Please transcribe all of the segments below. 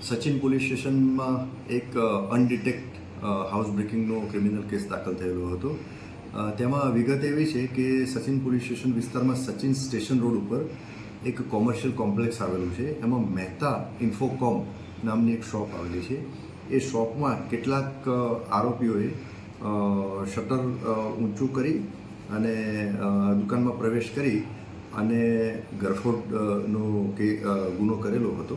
Sachin police સ્ટેશનમાં એક અનડિટેક્ટ house બ્રેકિંગનો ક્રિમિનલ કેસ દાખલ થયેલો હતો. તેમાં વિગત એવી છે કે સચિન પોલીસ સ્ટેશન વિસ્તારમાં સચિન સ્ટેશન રોડ ઉપર એક કોમર્શિયલ કોમ્પ્લેક્સ આવેલું છે. એમાં મહેતા ઇન્ફોકોમ નામની એક શોપ આવેલી છે. એ શોપમાં કેટલાક આરોપીઓએ શટર ઊંચું કરી અને દુકાનમાં પ્રવેશ કરી અને ગરફોડનો કે ગુનો કરેલો હતો.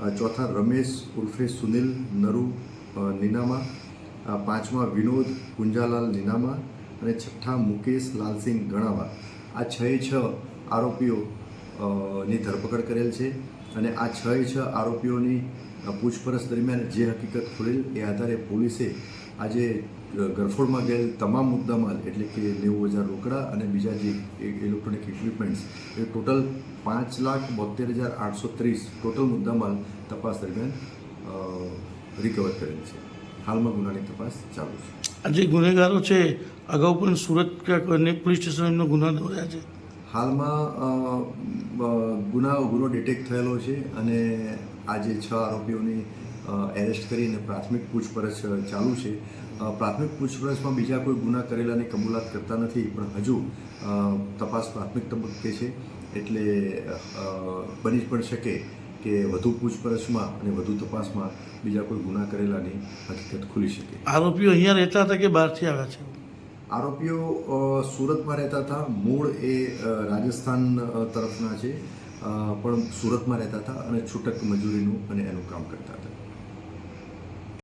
ચોથા રમેશ ઉર્ફે સુનિલ નરુ નીનામા પાંચમા વિનોદ કુંજાલાલ નીનામા અને છઠ્ઠા મુકેશ લાલસિંહ ગણાવા. આ છ છ આરોપીઓ ની ધરપકડ કરેલ છે અને આ છ છ આરોપીઓની પૂછપરછ દરમિયાન જે હકીકત ખુલેલ એ આધારે પોલીસે આજે ગરફોડમાં ગયેલ તમામ મુદ્દામાલ એટલે કે નેવું હજાર રોકડા અને બીજા જે ઇલેક્ટ્રોનિક ઇક્વિપમેન્ટ્સ એ ટોટલ પાંચ લાખ બોતેર હજાર આઠસો ત્રીસ ટોટલ મુદ્દામાલ તપાસ દરમિયાન રિકવર કરેલ છે. હાલમાં ગુનાની તપાસ ચાલુ છે. આ જે ગુનેગારો છે અગાઉ પણ સુરત અને પોલીસ સ્ટેશન એમનો ગુના નોંધ્યા છે? હાલમાં ગુના ગુનો ડિટેક્ટ થયેલો છે અને આજે છ આરોપીઓની એરેસ્ટ કરીને પ્રાથમિક પૂછપરછ ચાલુ છે. પ્રાથમિક પૂછપરછમાં બીજા કોઈ ગુના કરેલાની કબૂલાત કરતા નથી પણ હજુ તપાસ પ્રાથમિક તબક્કે છે. એટલે બની પણ શકે કે વધુ પૂછપરછમાં અને વધુ તપાસમાં બીજા કોઈ ગુના કરેલાની હકીકત ખુલી શકે. આરોપીઓ અહીંયા રહેતા હતા કે બહારથી આવ્યા છે? આરોપીઓ સુરતમાં રહેતા હતા. મૂળ એ રાજસ્થાન તરફના છે. પણ સુરતમાં રહેતા હતા અને છૂટક મજૂરીનું અને એનું કામ કરતા હતા.